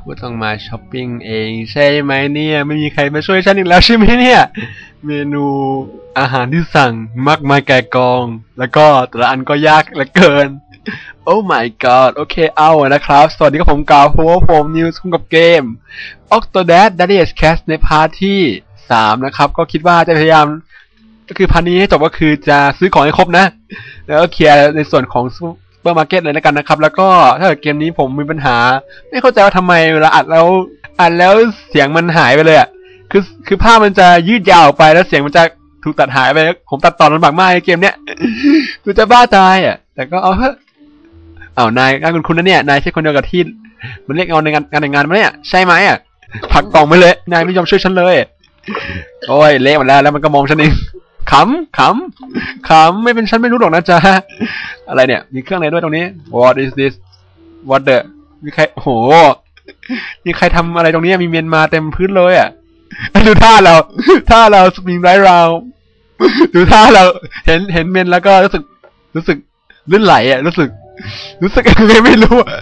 กูต้องมาช้อปปิ้งเองใช่ไหมเนี่ย ไม่มีใครมาช่วยฉันอีกแล้วใช่ไหมเนี่ย เมนูอาหารที่สั่งมากมายแก่กอง แล้วก็แต่ละอันก็ยากเหลือเกิน โอ้ my god โอเคเอานะครับ สวัสดีครับผมกาวโฟร์โฟมนิวส์คุ้มกับเกม Octodad d a d d y s Cast ในพาร์ทที่3นะครับ ก็คิดว่าจะพยายามก็คือพาร์ทนี้ให้จบก็คือจะซื้อของให้ครบนะ แล้วก็เคลียร์ในส่วนของ ปอร์มาร์เก็ตเลยแล้วกันนะครับ แล้วก็ถ้าเกิดเกมนี้ผมมีปัญหา ไม่เข้าใจว่าทำไมเวลาอัดแล้วอัดแล้วเสียงมันหายไปเลยอะคือคือภาพมันจะยืดยาวออกไปแล้วเสียงมันจะถูกตัดหายไป ผมตัดต่อลำบากมากในเกมเนี้ยกูจะบ้าตายอะ แต่ก็เอาเถอะเอานายงานคุณคุณนะเนี่ยนายใช่คนเดียวกับที่ มันเรียกเอาในงานงานแต่งงานมาเนี่ยใช่ไหมอะผักกล่องไปเลย นายไม่ยอมช่วยฉันเลย โอ้ยเละหมดแล้วแล้วมันก็มองฉันเอง ขำขำขำไม่เป็นฉันไม่รู้หรอกนะจ๊ะ อะไรเนี่ย มีเครื่องในด้วยตรงนี้ What is this What the มีใครโอ้โหมีใครทำอะไรตรงนี้มีเมียนมาเต็มพื้นเลยอะดูท่าเราท่าเราสปริงไรเราดูท่าเรา เห็นเห็นเมนแล้วก็รู้สึก รู้สึกลื่นไหลอะรู้สึก รู้สึกยังไงไม่รู้อะ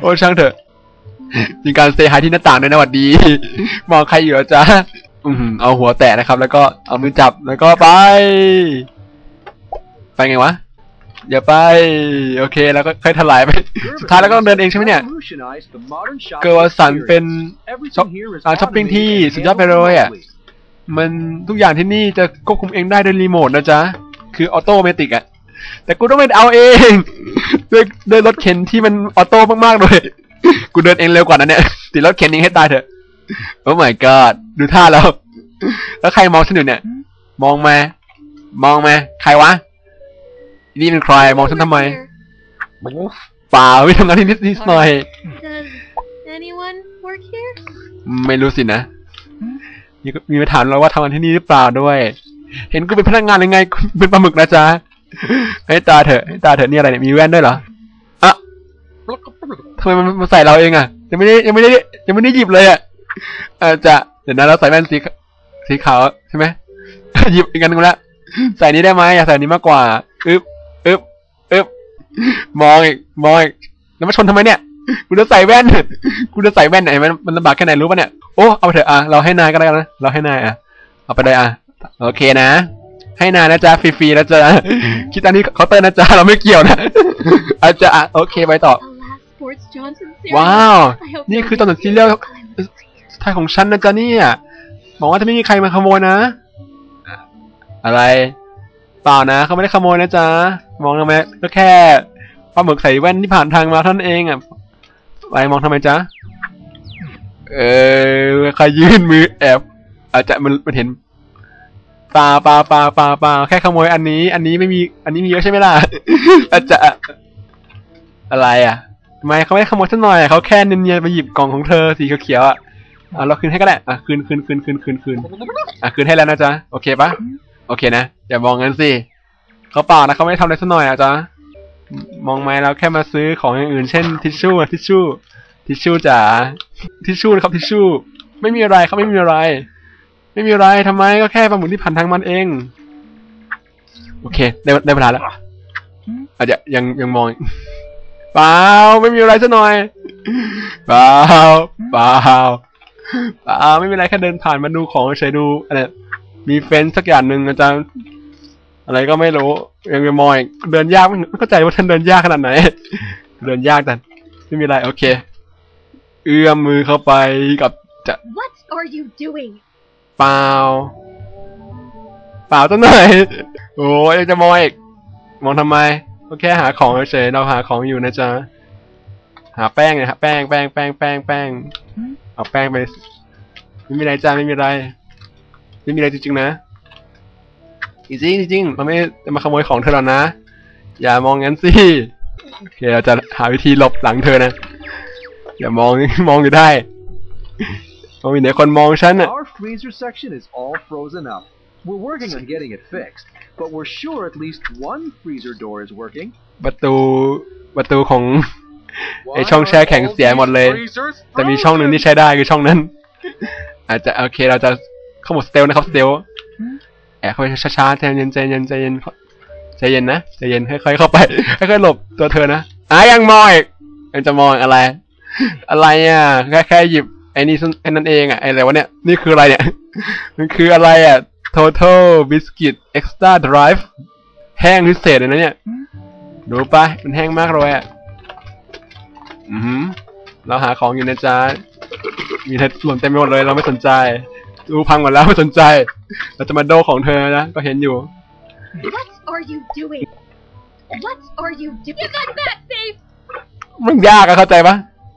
โอ้ช่างเถอะมีการเซฮายที่หน้าต่างด้วยนะหวัดดี มองใครอยู่จ๊ะ อือหือเอาหัวแตะนะครับ แล้วก็เอามือจับแล้วก็ไป ไปไงวะอย่าไป โอเค แล้วก็ค่อยถลายไปสุดท้ายแล้วก็ต้องเดินเองใช่ไหมเนี่ย เกิร์ลสันเป็นช็อปร้านช้อปปิ้งที่สุดยอดไปเลยอะ มันทุกอย่างที่นี่จะควบคุมเองได้ด้วยรีโมทนะจ๊ะ คือออโตเมติกอะ แต่กูต้องไปเอาเองด้วยด้วยรถเข็นที่มันออโต้มากๆเลย กูเดินเองเร็วกว่านั้นเนี่ยติดรถเข็นเองให้ตายเถอะ โอ้ my god ดูท่าแล้ว แล้วใครมองฉันอยู่เนี่ย มองมา มองมา ใครวะ นี่เป็นใคร มองฉันทำไมเปล่าไม่ทำงานที่นิดนิดหน่อย Does anyone work here? ไม่รู้สินะมีมีมาถามเราว่าทำงานที่นี่หรือเปล่าด้วย เห็นกูเป็นพนักงานยังไงกูเป็นปลาหมึกนะจ๊ะ ให้ตาเถอะให้ตาเถอะนี่อะไรเนี่ย มีแว่นด้วยเหรออะทำไมมันมาใส่เราเองอะยังไม่ได้ยังไม่ได้ยังไม่ได้หยิบเลยอะอาจจะเดี๋ยวนะเราใส่แว่นสีสีขาวใช่ไหมหยิบอีกอันหนึงแล้วใส่นี้ได้ไหมอยากใส่อันนี้มากกว่าอึ๊บอึ๊บอึ๊บมองอีกมองอีกแล้วมาชนทำไมเนี่ยกูจะใส่แว่นกูจะใส่แว่นไหนมันมันลำบากแค่ไหนรู้ปะเนี่ยโอ้เอาไปเถอะอะเราให้นายก็ได้นะเราให้นายอะเอาไปเลยอะโอเคนะ ให้นายนะจ๊ะฟรีๆนะจ๊ะคิดอันนี้เขาน์เตอร์นะจ๊ะเราไม่เกี่ยวนะอาจจะอะโอเคไปต่อ The last Sports Johnson series. ว้าว I hope นี่คือ nobody ตอนซีเรียล steals Clem's secret. ท้ายของฉันนะจ๊ะเนี่ยบอกว่าจะไม่มีใครมาขโมยนะ อะไรเปล่านะเขาไม่ได้ขโมยนะจ๊ะมองทำไมก็แค่ปลาหมึกใส่แว่นที่ผ่านทางมาเท่านั้นเองอะอะไรมองทำไมจ๊ะเออใครยื่นมือแอบ อาจจะมันมันเห็นปลาปลาปลาปลาปลาแค่ขโมยอันนี้ อันนี้ไม่มี อันนี้มีเยอะใช่ไหมล่ะอาจจะอะไรอะทำไมเขาไม่ขโมยสักหน่อยเขาแค่เนียนๆไปหยิบกล่องของเธอสีเขียวๆอะ อะเราคืนให้ก็ได้อะคืนคืนคืนคืนคืนคืนอะคืนให้แล้วนะจ๊ะโอเคปะโอเคนะอย่ามองงั้นสิเขาเปล่านะเขาไม่ได้ทำอะไรสักหน่อยอะจ๊ะมองไหมเราแค่มาซื้อของอย่างอื่น เช่นทิชชู่อะทิชชู่ทิชชู่จ๋าทิชชู่นะครับทิชชู่ ไม่มีอะไรเขาไม่มีอะไร ไม่มีอะไรทำไมก็แค่ปลาหมึกที่ผ่านทางมันเอง โอเค ได้ได้เวลาแล้วอาจจะยังยังมองเปล่าไม่มีอะไรซะหน่อยเปล่าเปล่า เปล่าไม่มีอะไรแค่เดินผ่านมาดูของเฉยๆดูอะไรมีเฟนสักอย่างหนึ่งอาจารย์อะไรก็ไม่รู้ยังไปมองอีกเดินยากไม่ไม่เข้าใจว่าท่านเดินยากขนาดไหน เดินยากแต่ไม่มีอะไรโอเค เอื้อมมือเข้าไปกับจะ What are you doing? เปล่าเปล่าซะหน่อยโอ้ยยังจะมองอีกมองทำไมก็แค่หาของเฉยๆเราหาของอยู่นะจ๊ะหาแป้งไงฮะแป้งแป้งแป้งแป้งแป้ง เอาแป้งไป ไม่มีอะไรจ้าไม่มีอะไร ไม่มีอะไรจริงๆนะ จริงๆจริงๆเราไม่จะมาขโมยของเธอหรอกนะ อย่ามองงั้นสิ โอเค เราจะหาวิธีหลบหลังเธอนะ อย่ามองมองอยู่ได้มองมีไหนคนมองฉันอะ Our freezer section is all frozen up. We're working on getting it fixed, but we're sure at least one freezer door is working. ประตูประตูของ ไอ้ช่องแช่แข็งเสียหมดเลย แต่มีช่องหนึ่งที่ใช้ได้คือช่องนั้น อาจจะโอเคเราจะเข้าหมดสเตลนะครับสเตลแอบเข้าไปช้าๆใจเย็นใจเย็นใจเย็นใจเย็นนะใจเย็นค่อยๆเข้าไปค่อยๆหลบตัวเธอนะอะยังมองอีกยังจะมองอะไร อะไรอะแค่แค่หยิบไอ้นี่ซึ่งไอ้นั่นเองอะไอ้อะไรวะเนี่ยนี่คืออะไรเนี่ยมันคืออะไรอะ total biscuit extra drive แห้งพิเศษเลยนะเนี่ย ดูไปะมันแห้งมากเลยอะ อือหือเราหาของอยู่นะจ๊ะมีเท็หล่นเต็มไปหมดเลยเราไม่สนใจดูพังหมดแล้วไม่สนใจ เราจะมาโดของเธอนะ ก็เห็นอยู่ What are you doing? What are you doing? Give that back, Dave! มันยากอะเข้าใจปะ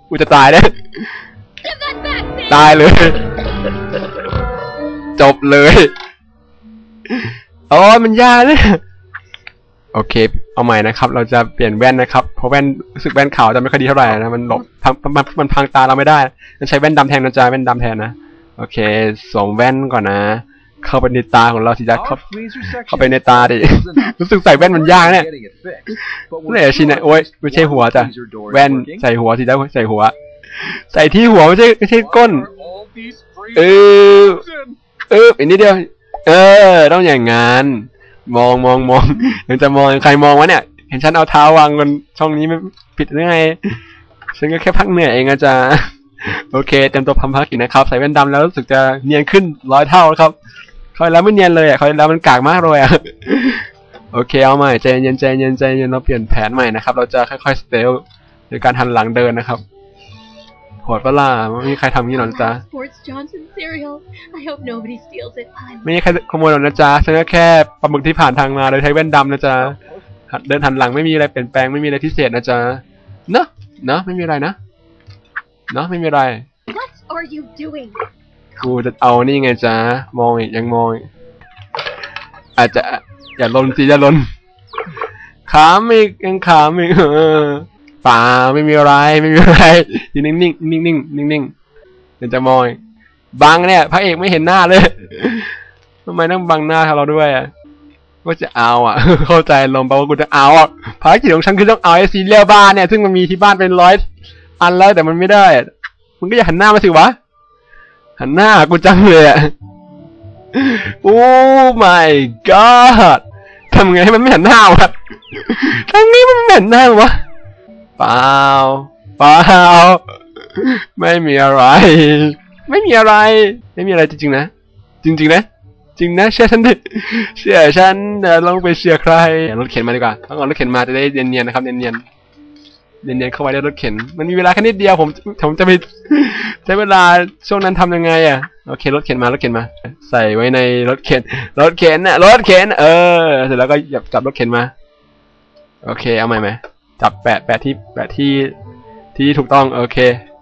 กูจะตายเนี่ย Give that back, Dave! ตายเลย จบเลยโอ้ยมันยากเนี่ย โอเค เอาใหม่นะครับ เราจะเปลี่ยนแว่นนะครับ เพราะแว่นรู้สึกแว่นขาวจะไม่ค่อยดีเท่าไหร่นะ มันหลบพังมันมันพังตาเราไม่ได้มันใช้แว่นดำแทนนะจ๊ะแว่นดำแทนนะ โอเค สวมแว่นก่อนนะ เข้าไปในตาของเราสิจ๊ะเข้า Our freezer section เข้าไปในตาดิ is frozen up. รู้สึกใส่แว่นมันยากเนี่ย Getting it fixed, but เมื่อไหร่จะชินเนี่ยโอ๊ยไม่ใช่หัวจ้ะ freezer door is แว่น working. ใส่หัวสิจ๊ะใส่หัว ใส่ที่หัวไม่ใช่ไม่ใช่ก้น all these เออ เอออีกนิดเดียว เออ ต้องอย่างงั้น มองมองมองยังจะมองใครมองวะเนี่ย เห็นฉันเอาเท้าวางบนช่องนี้ไม่ผิดหรือไงฉันก็แค่พักเหนื่อยเองอาจารย์โอเคเต็มตัวทำภารกิจนะครับ ใส่แว่นดำแล้วรู้สึกจะเนียนขึ้นร้อยเท่าแล้วครับคอยแล้วไม่เนียนเลยอะคอยแล้วมันกากมากเลยอะโอเคเอาใหม่ใจเย็นใจเย็นใจเย็นเราเปลี่ยนแผนใหม่นะครับ เราจะค่อยๆสเตลโดยการหันหลังเดินนะครับ โหดปะล่ะไม่มีใครทำงี้หรอกนะจ๊ะ Sports Johnson cereal. I hope nobody steals it. I'm ไม่มีใครขโมยหรอกนะจ๊ะฉันก็แค่ปลาหมึกที่ผ่านทางมาโดยใช้แว่นดำนะจ๊ะหัดเดินหันหลังไม่มีอะไรเปลี่ยนแปลงไม่มีอะไรพิเศษนะจ๊ะเนอะเนอะไม่มีอะไรนะเนอะไม่มีอะไร What are you doing? กูจะเอานี่ไงจ๊ะมองอีกยังมองอีกอาจจะอย่าลนสิอย่าลนขามอีกยังขามอีกเออ ป่าไม่มีอะไรไม่มีอะไรอยู่นิ่งนิ่งนิ่งนิ่งนิ่งนิ่งๆเดี๋ยวจะมองอีกบังเนี่ยพระเอกไม่เห็นหน้าเลยทำไมต้องบังหน้าเราด้วยอะว่าจะเอาอะ เข้าใจลมแปลว่ากูจะเอาอะภารกิจของฉันคือต้องเอาไอ้ซีเรียลบ้านเนี่ย ซึ่งมันมีที่บ้านเป็นร้อยอันแล้วแต่มันไม่ได้มึงก็อย่าหันหน้ามาสิวะ หันหน้ากูจังเลยอะโอ้ my god ทำไงให้มันไม่หันหน้าวะทางนี้มันไม่หันหน้าวะ เปล่าเปล่าไม่มีอะไร ไม่มีอะไร ไม่มีอะไรจริงๆนะ จริงๆนะ จริงนะเชื่อฉันดิเชื่อฉันเดี๋ยวลองไปเชื่อใครรถเข็นมาดีกว่าต้องเอารถเข็นมาจะได้เนียนๆนะครับเนียนๆเนียนๆเข้าไปในรถเข็น มันมีเวลาแค่นิดเดียวผมผมจะไปใช้เวลาช่วงนั้นทำยังไงอะโอเครถเข็นมารถเข็นมา ใส่ไว้ในรถเข็น รถเข็นน่ะรถเข็น เออเสร็จแล้วก็จับจับรถเข็นมา โอเคเอาใหม่ไหม จับแปะแปะที่แปะที่ที่ถูกต้องโอเค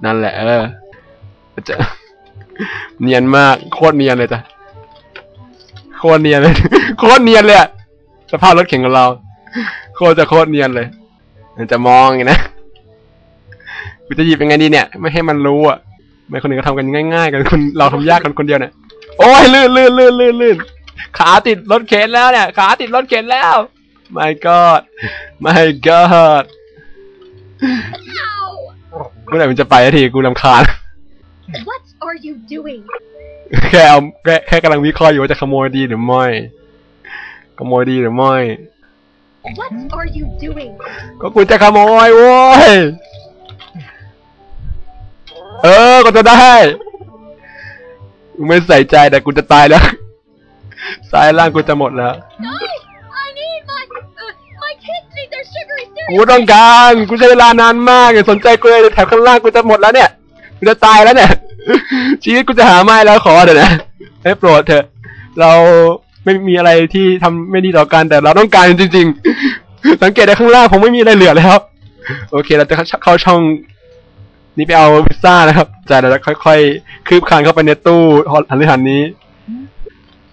นั่นแหละเออจะเนียนมากโคตรเนียนเลยจ้ะโคตรเนียนเลยโคตรเนียนเลยสภาพรถเข็นของเรา โคตรจะโคตรเนียนเลยมันจะมองอย่างนี้นะกูจะหยิบยังไงดีเนี่ย ไม่ให้มันรู้อะไม่คนอื่นก็ทำกันง่าย ๆ กันคนเราทำยากกันคนเดียวเนี่ยโอ้ยลื่นลื่นลื่นลื่นลื่นขาติดรถเข็นแล้วเนี่ย ขาติดรถเข็นแล้ว my god my god Ow! เมื่อไหร่มันจะไปสักทีกูรำคาญ What are you doing? แค่เอาแค่แค่กำลังวิเคราะห์อยู่ว่าจะขโมยดีหรือไม่ ขโมยดีหรือไม่ What are you doing? ก็กูจะขโมยโว้ย เออ ก็จะได้กูไม่ใส่ใจแต่กูจะตายแล้ว สายล่างกูจะหมดแล้ว No! กูต้องการกูใช้เวลานานมากอย่าสนใจกูเลยแถวข้างล่างกูจะหมดแล้วเนี่ยกูจะตายแล้วเนี่ย ชีวิตกูจะหาไม่แล้วขอเถอะนะให้โปรดเถอะ เราไม่มีอะไรที่ทำไม่ดีต่อกันแต่เราต้องการจริง ๆ สังเกตได้ข้างล่างผมไม่มีอะไรเหลือแล้วโอเค เราจะเข้าช่อง นี้ไปเอาพิซซ่านะครับจากนั้นเราจะค่อยๆคืบคานเข้าไปในตู้หันหรือหันนี้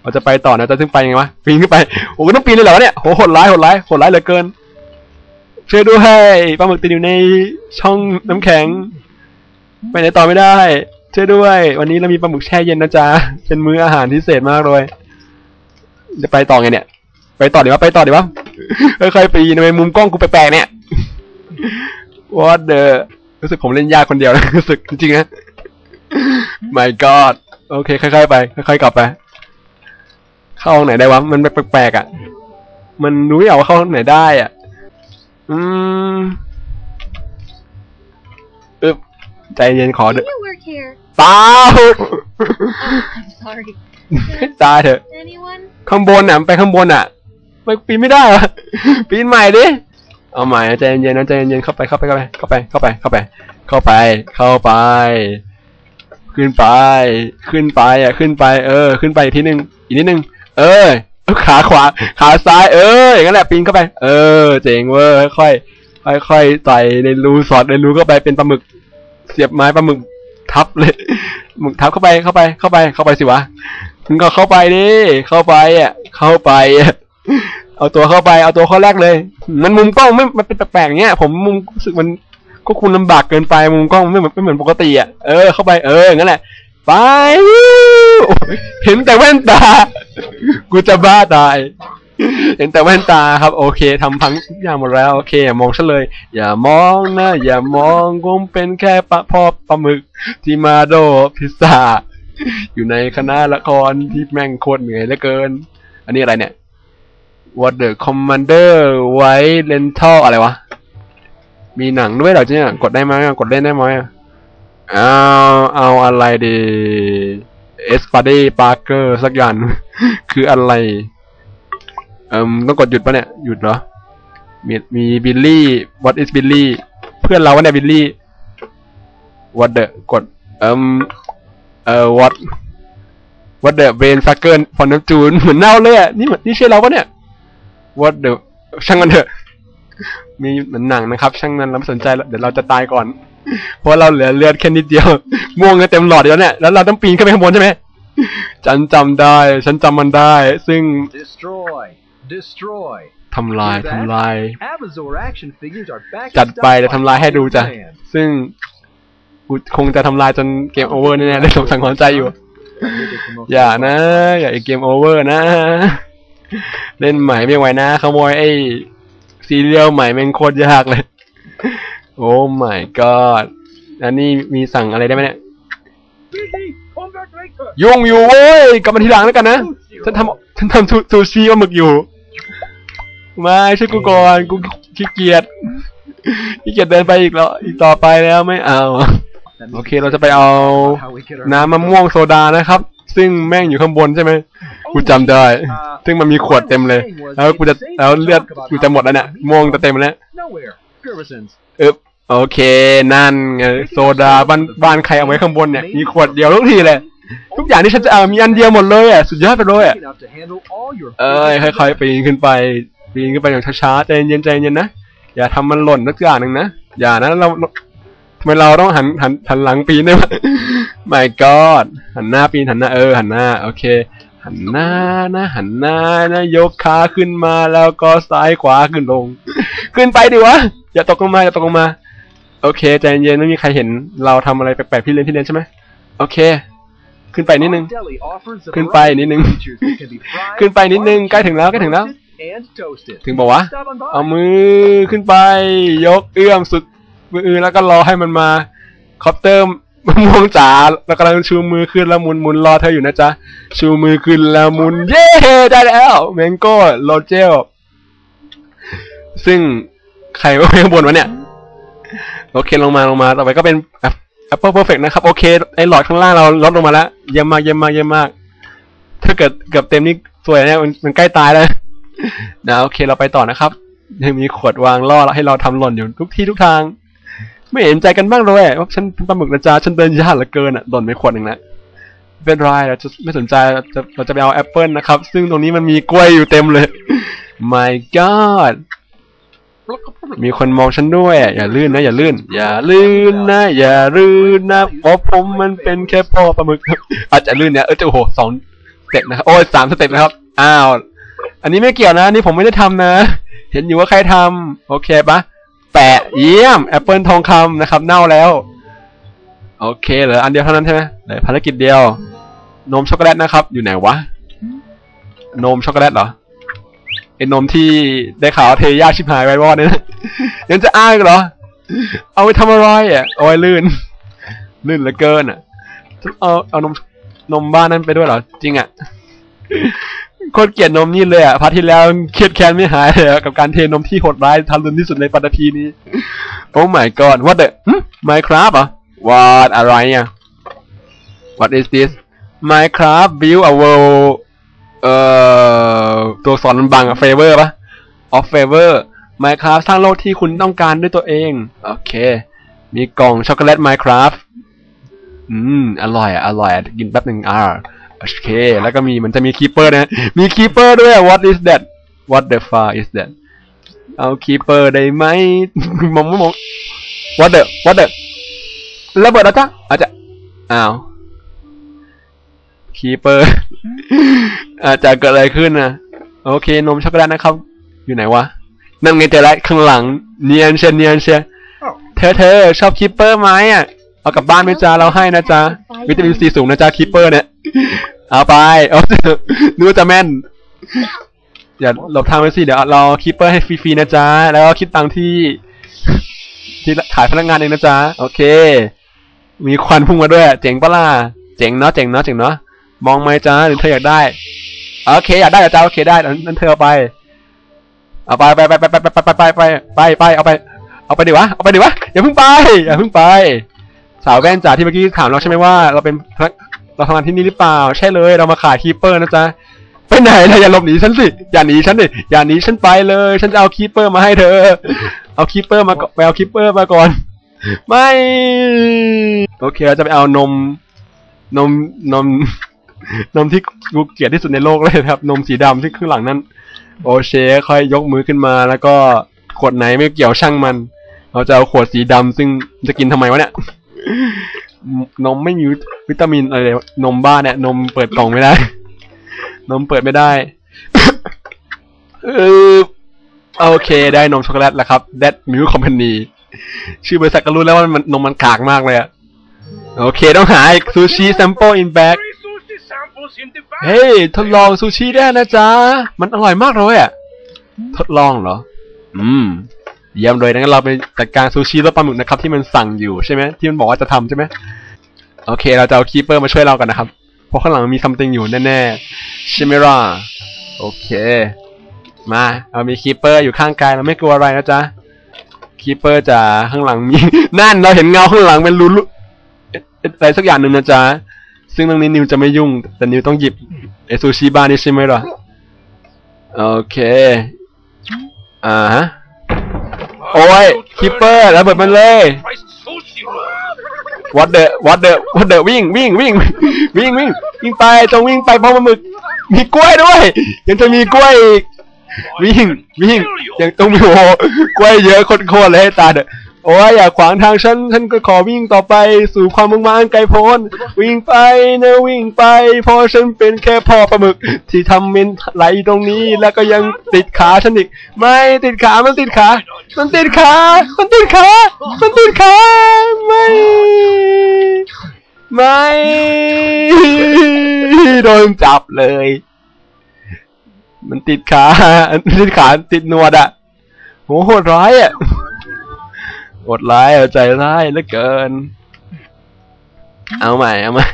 เราจะไปต่อนะจะซึ่งไปยังไงวะปีนขึ้นไปโอ้โหต้องปีนเลยเหรอเนี่ยโหโหดร้ายโหดร้ายโหดร้ายเหลือเกิน ช่วยด้วยปลาหมึกติดอยู่ในช่องน้ำแข็งไปไหนต่อไม่ได้ช่วยด้วย วันนี้เรามีปลาหมึกแช่เย็นนะจ๊ะเป็นมื้ออาหารพิเศษมากเลยจะไปต่อไงเนี่ย ไปต่อดีวะไปต่อดีวะค่อยๆปีนทำไมมุมกล้องกูแปลกๆเนี่ย What the รู้สึกผมเล่นยากคนเดียวนะรู้สึกจริงๆนะ My God โอเคค่อยๆไปค่อยๆกลับไป เข้าห้องไหนได้วะมันแปลกๆอะ มันรู้ไม่ออกว่าเข้าห้องไหนได้อะ อืมอึบใจเย็นขอเถ Do อะ you work here? เปล่า Oh, I'm sorry. ตายเถอะ Anyone? ข้างบนอะมันไปข้างบนอะไปปีนไม่ได้เหรอ ปีนใหม่ดิ เอาใหม่นะใจเย็นๆนะใจเย็นๆเข้าไปเข้าไปเข้าไปเข้าไปเข้าไป เข้าไป เข้าไป เข้าไป ขึ้นไป ขึ้นไปอะขึ้นไป เออ ขึ้นไปอีกทีหนึ่งอีกนิดนึงเออ ขาขวา ขาซ้าย เออ อย่างนั้นแหละปีนเข้าไป เออ เจ๋งเว้ยค่อยค่อยค่อยๆใส่ในรูสอดในรูเข้าไปเป็นปลาหมึก เสียบไม้ปลาหมึกทับเลยหมึกทับเข้าไปเข้าไปเข้าไปเข้าไปสิวะมึงก็เข้าไปดิเข้าไปอะ เข้าไปอะเอาตัวเข้าไปเอาตัวเข้าแรกเลย มันมุมกล้องไม่มันเป็นแปลกๆเงี้ยผมมุมรู้สึกมันก็คุณลำบากเกินไปมุมกล้องไม่เหมือนไม่เหมือนปกติอะเออเข้าไปเอออย่างนั้นแหละไปเห็นแต่แว่นตา กูจะบ้าตายเห็นแต่แว่นตาครับ โอเคทำพังทุกอย่างหมดแล้วโอเค อย่ามองฉันเลย อย่ามองนะอย่ามองผมเป็นแค่ปลาพ่อปลาหมึก ที่มาโดพิซซ่าอยู่ในคณะละครที่แม่งโคตรเหนื่อยเหลือเกิน อันนี้อะไรเนี่ย What the Commander White Rental อะไรวะ มีหนังด้วยเหรอเนี่ย กดได้ไหมกดเล่นได้ไหมเอาเอาอะไรดี เอสปาเดปาร์เกอร์สักอย่าง คืออะไร เอ่มต้องกดหยุดปะเนี่ย หยุดเหรอ มีมีบิลลี่ what is Billy เพื่อนเราวะเนี่ยบิลลี่ what the กด เอ่มเอ่อ what what the brain sucker พอน้ำจูน เหมือนเน่าเลยอะ นี่มือนนี่ใช่เราปะเนี่ย what the ช่างมันเถอะ มีเหมือนหนังนะครับ ช่างมันเราไม่สนใจแล้วเดี๋ยวเราจะตายก่อน เพราะเราเหลือเลือดแค่นิดเดียว ม่วงก็เต็มหลอดเดียวเนี่ย แล้วเราต้องปีนขึ้นไปข้างบนใช่ไหมฉันจำได้ ฉันจำมันได้ ซึ่ง Destroy. Destroy. ทำลายทำลาย Avazor action figures are back จัด in ไป stock เดี๋ยวทำลายให้ดูจ้ะ Plan. ซึ่งกูคงจะทำลายจนเกมโอเวอร์แน่ๆเลยสงสังหรณ์ใจอยู่ อย่านะ อย่าอีกเกมโอเวอร์นะ เล่นใหม่ไม่ไหวนะขโมยไอ้ ซีเรียลใหม่แม่งโคตรยากเลย โอ้ my god อันนี้มีสั่งอะไรได้ไหมเนี่ย ยุ่งอยู่เว้ยกลับมาทีหลังแล้วกันนะ ฉันทำฉันทำซูซูชิปลาหมึกอยู่ มาช่วยกูก่อนกูขี้เกียจขี้เกียจเดินไปอีกแล้ว อีกต่อไปแล้วไม่เอา โอเคเราจะไปเอา น้ำมะม่วงโซดานะครับ ซึ่งแม่งอยู่ข้างบนใช่ไหม กูจำได้ Uh, ซึ่งมันมีขวดเต็มเลย แล้วกูจะแล้วเลือดกูจะหมดแล้วเนี่ยม่วงจะเต็มแล้ว nowhere. Gervison's. อึบโอเค นั่นไงโซดาบ้านบ้านใครเอาไว้ข้างบนเนี่ย มีขวดเดียวทุกทีเลย ทุกอย่างที่ฉันจะเอามีอันเดียวหมดเลยอะ สุดยอดไปเลยอะ Big enough to handle all your เอ้ยค่อยๆปีนขึ้นไปปีนขึ้นไปอย่างช้าๆ ใจเย็นๆใจเย็นๆนะ อย่าทำมันหล่นสักอย่างหนึ่งนะ อย่านะเราทำไมเราต้องหันหันหันหลังปีนด้วยวะ my god หันหน้าปีนหันหน้าเออหันหน้า โอเค หันหน้านะหันหน้านะยกขาขึ้นมาแล้วก็ซ้ายขวาขึ้นลง ขึ้นไปดิวะอย่าตกลงมาอย่าตกลงมา โอเคใจเย็นไม่มีใครเห็นเราทำอะไรแปลกๆพี่เล่นพี่เล่นใช่ไหมโอเค ขึ้นไปนิดนึง ขึ้นไปนิดนึง ขึ้นไปนิดนึงใกล้ถึงแล้วใกล้ถึงแล้ว ถึงบอกว่าเอามือขึ้นไป ยกเอื้อมสุดมือแล้วก็รอให้มันมาคอปเตอร์ มะม่วงจ๋าแล้วกำลังชูมือขึ้นแล้วหมุนหมุนรอเธออยู่นะจ๊ะ ชูมือขึ้นแล้วหมุน เย้ได้แล้วแมงโก้โรเจลซึ่งใครว่าข้างบนวะเนี่ย โอเคลงมาลงมาต่อไปก็เป็น Apple Perfect นะครับ โอเค ไอหลอดข้างล่างเราลดลงมาแล้วเยี่ยมมากเยี่ยมมากเยี่ยมมาก ถ้าเกิดเกือบเต็มนี่สวยเนี่ยมันใกล้ตายแล้วนะโอเคเราไปต่อนะครับยังมีขวดวางล่อให้เราทำหล่นอยู่ทุกที่ทุกทาง ไม่เห็นใจกันบ้างเลยว่าฉันปลาหมึกนะจ๊ะฉันเดินยากเหลือเกินอะหล่นไปขวดหนึ่งล้วไม่เป็นไรเราจะไม่สนใจเราจะเราจะไปเอาแอปเปิลนะครับ ซึ่งตรงนี้มันมีกล้วยอยู่เต็มเลย my god มีคนมองฉันด้วย อย่าลื่นนะ อย่าลื่น อย่าลื่นนะ อย่าลื่นนะเพราะผมมันเป็นแค่พ่อปลาหมึกอาจจะลื่นเนี่ยเออจะโอ้โหสองสเต็ปนะครับโอ้ยสามสเต็ปนะครับอ้าวอันนี้ไม่เกี่ยวนะนี่ผมไม่ได้ทำนะ เห็นอยู่ว่าใครทำโอเคปะ แปะเยี่ยมแอปเปิลทองคำนะครับ เน่าแล้ว โอเคเหลืออันเดียวเท่านั้นใช่ไหมเหลือภารกิจเดียว นมช็อกโกแลตนะครับ อยู่ไหนวะ นมช็อกโกแลตเหรอไอ้นมที่ได้ข่าวเทยากชิบหายไว้วอดเนี่ยนะยังจะอ้างเหรอ เอาไปทำอะไรอะเอาไว้ลื่น ลื่นเหลือเกินอะ เอาเอานมนมบ้านนั้นไปด้วยเหรอ จริงอะ โคตรเกลียดนมนี่เลยอะพาร์ทที่แล้วเครียดแค้นไม่หายเลยกับการเทนมที่โหดร้ายทารุณที่สุดในปัตตภีนี้ โอ้ my god ว่าเดอะไมครับเหรอ what อะไรเนี่ย what is this Minecraft build a world เอ่อตัวสอนมันบังอะ favor ปะ of favor Minecraft สร้างโลกที่คุณต้องการด้วยตัวเอง โอเค มีกล่องช็อกโกแลต Minecraft อืม อร่อยอะอร่อยอะกินแป๊บหนึ่งอ่า โอเค แล้วก็มีมันจะมีคีเปอร์นะมีคีเปอร์ด้วยอะ what is that what the fuck is that เอาคีเปอร์ได้ไหมมองไม่มอง what the what the ระเบิดแล้วจ้ะอาจจะอ้าวคีเปอร์ อาจจะเกิดอะไรขึ้นนะโอเคนมช็อกโกแลตนะครับ อยู่ไหนวะนั่นไงเจอแล้วข้างหลัง เนียนเชียเนียนเชีย Oh, เธอเธอชอบคีเปอร์ไหมอะ เอากลับบ้านไหมจ้าเราให้นะจ๊ะวิตามินซีสูงนะจ๊ะคีเปอร์เนี่ย เอาไปเอานึกว่าจะแม่น อย่าหลบทางไปสิ เดี๋ยวเราคีเปอร์ให้ฟรีๆนะจ๊ะแล้วก็คิดตังค์ที่ ที่ขายพนักงานเองนะจ๊ะโอเค มีควันพุ่งมาด้วย เจ๋งปะล่ะ เจ๋งเนาะ เจ๋งเนาะ เจ๋งเนาะ มองไหมจ๊ะหรือเธออยากได้ โอเค อยากได้เหรอจ๊ะโอเคได้ นั้นเธอเอาไป เอาไปไปไปไปไปไปไปไปไปไปเอาไป เอาไปดิวะ เอาไปดิวะ อย่าเพิ่งไป อย่าเพิ่งไป สาวแว่นจ๋าที่เมื่อกี้ถามเราใช่ไหมว่า เราเป็นเราทำงานที่นี่หรือเปล่า ใช่เลยเรามาขายคีเปอร์นะจ๊ะไปไหนนะอย่าหลบหนีฉันสิอย่าหนีฉันดิอย่าหนีฉันไปเลย ฉันจะเอาคีเปอร์มาให้เธอ เอาคีเปอร์มาก่อนไปเอาคีเปอร์มาก่อน ไม่โอเคเราจะไปเอานมนมนมนมที่กูเกลียดที่สุดในโลกเลยครับ นมสีดำที่ข้างหลังนั้น โอเชค่อยยกมือขึ้นมา แล้วก็ขวดไหนไม่เกี่ยวช่างมัน เราจะเอาขวดสีดำซึ่งจะกินทำไมวะเนี่ย นมไม่มีวิตามินอะไรเลยนมบ้าเนี่ย นมเปิดกล่องไม่ได้ นมเปิดไม่ได้เออโอเค ได้นมช็อกโกแลตแล้วครับ That Milk Company ชื่อบริษัทก็รู้แล้วว่ามันนมมันกากมากเลยอะโอเค ต้องหาซูชิ sample in bag Three sushi samples in the bag. เฮ้ย ทดลองซูชิได้นะจ๊ะ มันอร่อยมากเลยอะทดลองเหรอ อืม เยี่ยมเลยงั้นเราไปจัดการซูชิรสปลาหมึกนะครับ ที่มันสั่งอยู่ใช่ไหมที่มันบอกว่าจะทำใช่ไหมโอเค เราจะเอาคีเปอร์มาช่วยเรากันนะครับ เพราะข้างหลังมีซัมติงอยู่แน่ๆใช่ไหมล่ะโอเค มาเอามีคีเปอร์อยู่ข้างกายเราไม่กลัวอะไรนะจ๊ะคีเปอร์จะข้างหลังมีนั่นเราเห็นเงาข้างหลังเป็นรูลุเอ๊ะอะไรสักอย่างหนึ่งนะจ๊ะซึ่งตรงนี้นิวจะไม่ยุ่ง แต่นิวต้องหยิบไอซูชิบ้านนี้ใช่ไหมล่ะโอเคอ่าฮะ โอ้ยคิปเปอร์ระเบิดมันเลย วัดเดอะวัดเดอะวัดเดอะวิ่งวิ่งวิ่งวิ่งวิ่งวิ่งไปจงวิ่งไปเพราะมันหมึก มีกล้วยด้วย ยังจะมีกล้วยอีกวิ่งวิ่งยังต้องมีโอ้กล้วยเยอะโคตรๆเลยตาเด้อ โอ้ยอย่าขวางทางฉันฉันก็ขอวิ่งต่อไปสู่ความมุ่งมั่นไกลโพ้นวิ่งไปนะวิ่งไปเพราะฉันเป็นแค่พ่อปลาหมึก ที่ทำเมนไหลตรงนี้แล้วก็ยังติดขาฉันอีก ไม่ติดขามันติดขา มันติดขา มันติดขา มันติดขา ไม่ ไม่ โดนจับเลย มันติดขา ติดขาติดนวดอะโหโหดร้ายอะ หดร้ายเอาใจร้ายเหลือเกิน เอาใหม่เอาใหม่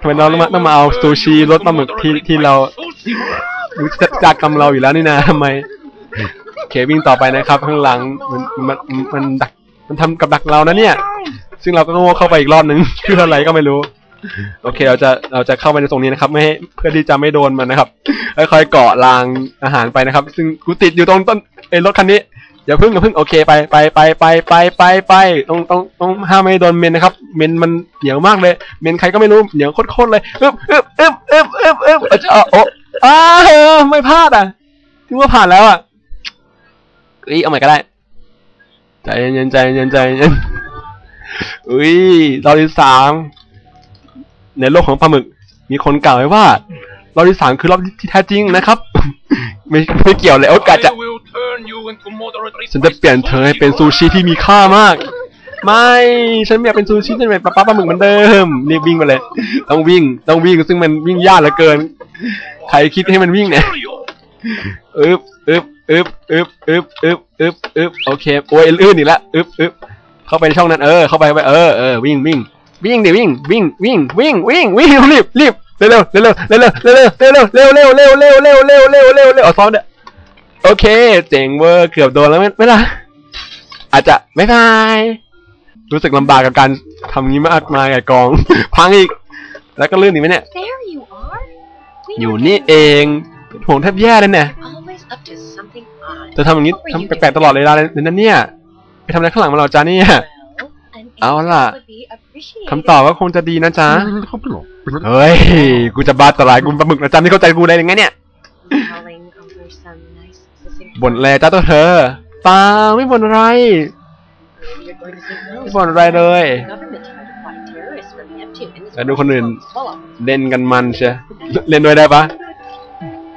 ทำไมเราต้องมาต้องมาเอาซูชิรสปลาหมึกที่ที่เรา Sushi roll. รู้จักจากกรรมเราอยู่แล้วนี่นะทำไมโอเควิ่งต่อไปนะครับ ข้างหลังมันมันมันดักมันทำกับดักเรานะเนี่ย ซึ่งเราก็โง่เข้าไปอีกรอบหนึ่งคืออะไรก็ไม่รู้ โอเคเราจะเราจะเข้าไปในตรงนี้นะครับ ไม่ให้เพื่อที่จะไม่โดนมันนะครับค่อยๆเกาะรางอาหารไปนะครับ ซึ่งกูติดอยู่ตรงต้นไอ้รถคันนี้ อย่าพึ่งอย่าพึ่งโอเคไปไปไปไปไปไปไปต้องต้องต้องห้ามไม่ให้โดนเมนนะครับ เมนมันเหนียวมากเลย เมนใครก็ไม่รู้เหนียวโคตรๆเลยอึ๊บอึ๊บอึ๊บอึ๊บอึ๊บอึ๊บเอาจะเอาโอ้อ้าเออไม่พลาดอะถึงว่าผ่านแล้วอะเอ้ยเอาใหม่ก็ได้ใจเย็นใจเย็นใจเย็นอุ้ยรอบที่สามในโลกของปลาหมึก มีคนกล่าวไว้ว่ารอบที่สามคือรอบที่แท้จริงนะครับ ไม่ไม่เกี่ยวเลยโอกาสจะ I will turn you into moderately ฉันจะเปลี่ยนเธอให้เป็นซูชิที่มีค่ามาก ไม่ฉันไม่อยากเป็นซูชิฉันเป็นปลาปลาปลาหมึกเหมือนเดิมรีบวิ่งไปเลย ต้องวิ่งต้องวิ่งซึ่งมันวิ่งยากเหลือเกิน ใครคิดให้มันวิ่งเนี่ย Cereal. อึบอึบอึบอึบอึบอึบอึบอึบโอเคโอ้ยลื่นอีกแล้วอึบอึบเข้าไปในช่องนั้นเออเข้าไปเข้าไปเออเออวิ่งวิ่งวิ่งดิวิ่งวิ่งวิ่งวิ่งวิ่งวิ่งรีบรีบ เร็วเร็วเร็วเร็วเร็วเร็วเร็วเร็วเร็วเร็วเร็วเร็วเร็วเร็วเร็วเร็วเร็วเอาซ้อมเนี่ยโอเค เจ๋งเวอร์เกือบโดนแล้วไหมไม่ล่ะอาจจะไม่บายรู้สึกลำบากกับการทำงี้มากมายไก่กอง พังอีก แล้วก็ลื่นอีกไหมเนี่ย There you are. We อยู่ were นี่ getting เองเป็นห่วงแทบแย่เลยเนี่ย always up to something odd. จะทำอย่างนี้ทำแปลกๆตลอดเลยนะเลยนะเนี่ย ไปทำอะไรข้างหลังมาเราจ้าเนี่ย Well, an เอา answer ล่ะ would be appreciated. คำตอบก็คงจะดีนะจ๊ะ เฮ้ย กูจะบาดตลายกูปลาหมึกนะจ๊ะนี่เข้าใจกูเลยยังไงเนี่ย Calling over some nice succinct บ่นแลจ้าตัวเธอเปล่าไม่บ่นอะไร Maybe you're going to say no. ไม่บ่นอะไรเลย Government tried to find terrorists from Neptune and this แล้วดูคนอื่น Swallow. เล่นกันมันเชียเล่นด้วยได้ปะ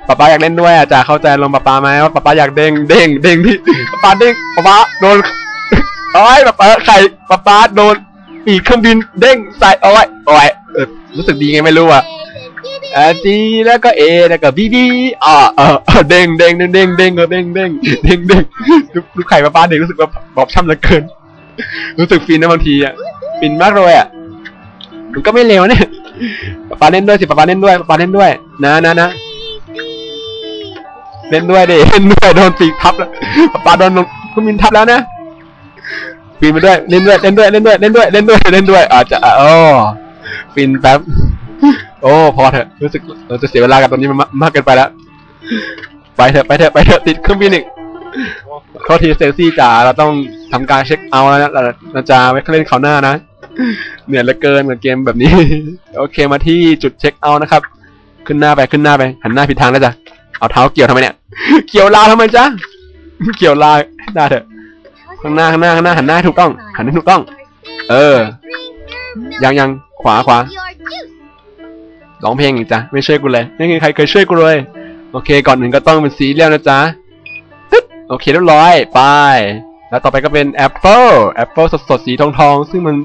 ป๊าป๊าอยากเล่นด้วยอะจ๋าเข้าใจลงป๊าป๊าไหมว่าป๊าป๊าอยากเด้งเด้งเด้งที่ป๊าป๊าเด้งป๊าป๊าโดนโอ้ยป๊าป๊าไข่ป๊าป๊าโดน ปีกเครื่องบินเด้งใส่โอ้ยโอ้ยเออรู้สึกดีไงไม่รู้อะอาจีแล้วก็เอแล้วก็บีบีอ่าเออเด้งเด้งเด้งเด้งเด้งเด้งเด้งเด้งเด้งดูดูไข่ป๊าป๊าเด็กรู้สึกว่าบอบช้ำเหลือเกิน รู้สึกฟินนะบางทีอะฟินมากเลยอะมันก็ไม่เลวเนี่ยป๊าป๊าเล่นด้วยสิป๊าป๊าเล่นด้วยป๊าป๊าเล่นด้วย นะนะนะเล่นด้วยดิเล่นด้วยโดนปีกทับแล้วป๊าป๊าโดนคุณมินทับแล้วนะ ปีนไปด้วยเล่นด้วยเล่นด้วยเล่นด้วยเล่นด้วยเล่นด้วยเล่นด้วย อาจจะโอ้ฟินแป๊บโอ้พอเถอะรู้สึกเราจะเสียเวลากับตรงนี้มันมากมากเกินไปแล้วไปเถอะไปเถอะไปเถอะติดเครื่องบินอีกข้อทีเซลซี่จ๋าเราต้องทำการเช็คเอาท์แล้วนะเราเราจะไว้เล่นคราวหน้านะเหนื่อยเหลือเกินกับเกมแบบนี้ โอเคมาที่จุดเช็คเอาท์นะครับ ขึ้นหน้าไปขึ้นหน้าไปหันหน้าผิดทางแล้วจ้ะเอาเท้าเกี่ยวทำไมเนี่ย เกี่ยวลาวทำไมจ๊ะเกี่ยวลาวให้ได้เถอะ ข้างหน้าข้างหน้าข้างหน้าหันหน้าถูกต้อง หันให้ถูกต้อง เออ ยังยังขวาขวาร้องเพลงอีกจ้ะไม่ช่วยกูเลยไม่มีใครเคยช่วยกูเลย โอเค ก่อนหนึ่งก็ต้องเป็นสีเรียลนะจ๊ะโอเคเรียบร้อยไปแล้วต่อไปก็เป็นแอปเปิลแอปเปิลสดๆสีทองทองๆซึ่งมัน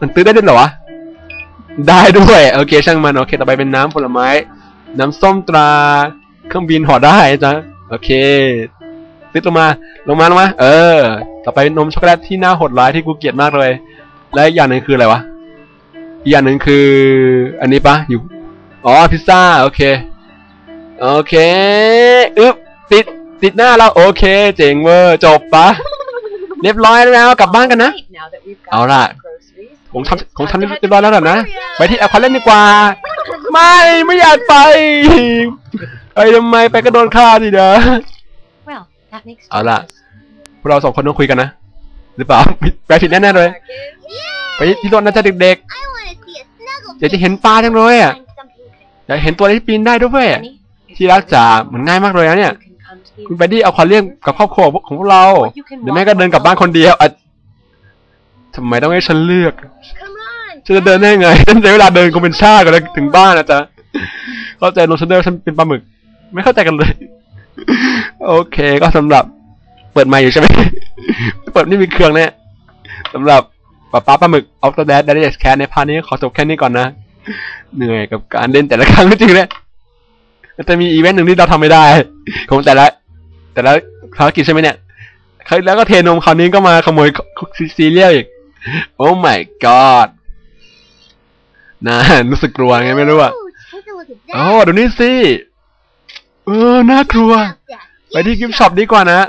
มันตื้อได้ด้วยเหรอวะได้ด้วยโอเคช่างมันโอเค ต่อไปเป็นน้ำผลไม้ น้ำส้มตรา เครื่องบินห่อได้จ้ะโอเค ติดลงมาลงมาลงมา เออ ต่อไปนมช็อกโกแลตที่น่าโหดร้ายที่กูเกลียดมากเลย และอีกอย่างหนึ่งคืออะไรวะอีกอย่างหนึ่งคือ อันนี้ปะอยู่อ๋อพิซซ่าโอเคโอเคอึ๊บติดติดหน้าเราโอเค เจ๋งเวอร์จบปะเรียบร้อยแล้วกลับบ้านกันนะ เอาล่ะ groceries, ผม it's ทำผมทำเรียบร้อยแล้วหรอนะ ไปที่แอควาเรียมดีกว่า ไม่ไม่อยากไปไปทำไมไปก็โดนฆ่าดิเด้อ เอาล่ะ of us. พวกเราสองคนต้องคุยกันนะ หรือเปล่าแปลผิดแน่ๆเลย ไปที่รถนะจ๊ะเด็ก I want to see a snuggle ๆอยากจะเห็นปลาจังเลยอะ find something good. อยากเห็นตัวอะไรที่ปีนได้ด้วย Honey, if ที่รักจ๋ามันง่ายมากเลยนะเนี่ย you can come to the คุณไปที่เอาควาเรียมกับครอบครัวของพวกเรา or you can หรือแม่ walk ก็เดินกลับบ้าน alone. คนเดียวอะทำไมต้องให้ฉันเลือก Come on. ฉันจะเดินได้ไงฉันใช้เวลาเดินคงเป็นชาติกว่าจะถึงบ้านนะจ๊ะเข้าใจลงฉันเดินฉันเป็นปลาหมึก ไม่เข้าใจกันเลย โอเค ก็สำหรับ เปิดไมค์อยู่ใช่ไหมไม่เปิดนี่มีเครื่องเนี่ยสำหรับป้าป้าปลาหมึกออฟตัวแดดดันเดสแคในพาร์ทนี้ขอจบแค่นี้ก่อนนะ เหนื่อยกับการเล่นแต่ละครั้งจริงๆเลยมันจะมีอีเวนต์หนึ่งที่เราทำไม่ได้ของแต่ละ แต่ละภารกิจใช่ไหมเนี่ยคราวที่แล้วก็เทนมคราวนี้ก็มาขโมยซีเรียลอีก โอ้ my god นะรู้สึกกลัวไงไม่รู้อะ Ooh, take a look at โอ้ that. ดูนี่สิ เออ น่ากลัว Check out that ไปที่กิฟต์ช็อปดีกว่านะ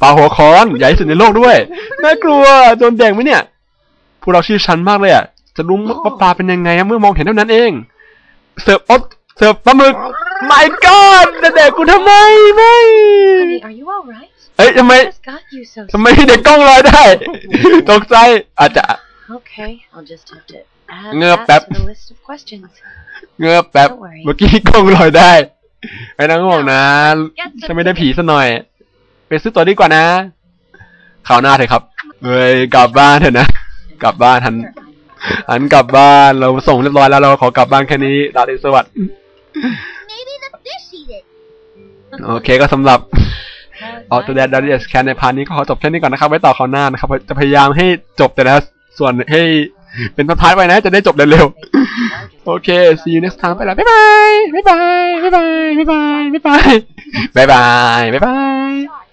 ปลาหัวค้อนใหญ่ที่สุดในโลกด้วย น่ากลัว โดนแดงไหมเนี่ย พวกเราชื่อชั้นมากเลยอะจะรู้ว่าปลาเป็นยังไงอะเมื่อมองเห็นเท่านั้นเอง เสิร์ฟอ๊อบเสิร์ฟปลาหมึก my god จะแดกกูทำไมไม่ Honey, are you all right? เอ้ยทำไม What has got you so ทำไมเด็กกล้องลอยได้ ตกใจอาจจะ Okay, I'll just have to add Ngợp that bẹp. to the list of questions. เงือบแป๊บ เมื่อกี้กล้องลอยได้ ไม่ต้องห่วงนะฉันไม่ได้ผีซะหน่อย ไปซื้อตัวดีกว่านะข่าวหน้าเถอะครับเฮ้ยกลับบ้านเถอะนะ กลับบ้านหันหันกลับบ้านเราส่งเรียบร้อยแล้วเราขอกลับบ้านแค่นี้ราตรีสวัสดิ์ Maybe the fish eat it. โอเคก็สำหรับ How's ออ t โต my แดดดันเดสแคนในพาร์ทนี้ก็ขอจบแค่นี้ก่อนนะครับไว้ต่อคราวหน้านะครับจะพยายามให้จบแต่ละส่วนให้ เป็นพาร์ทๆไปนะ จะได้จบเร็วๆ โอเค see you next time ไปละบ๊ายบาย บ๊ายบาย บ๊ายบาย บ๊ายบาย บ๊ายบาย บ๊ายบาย บ๊ายบาย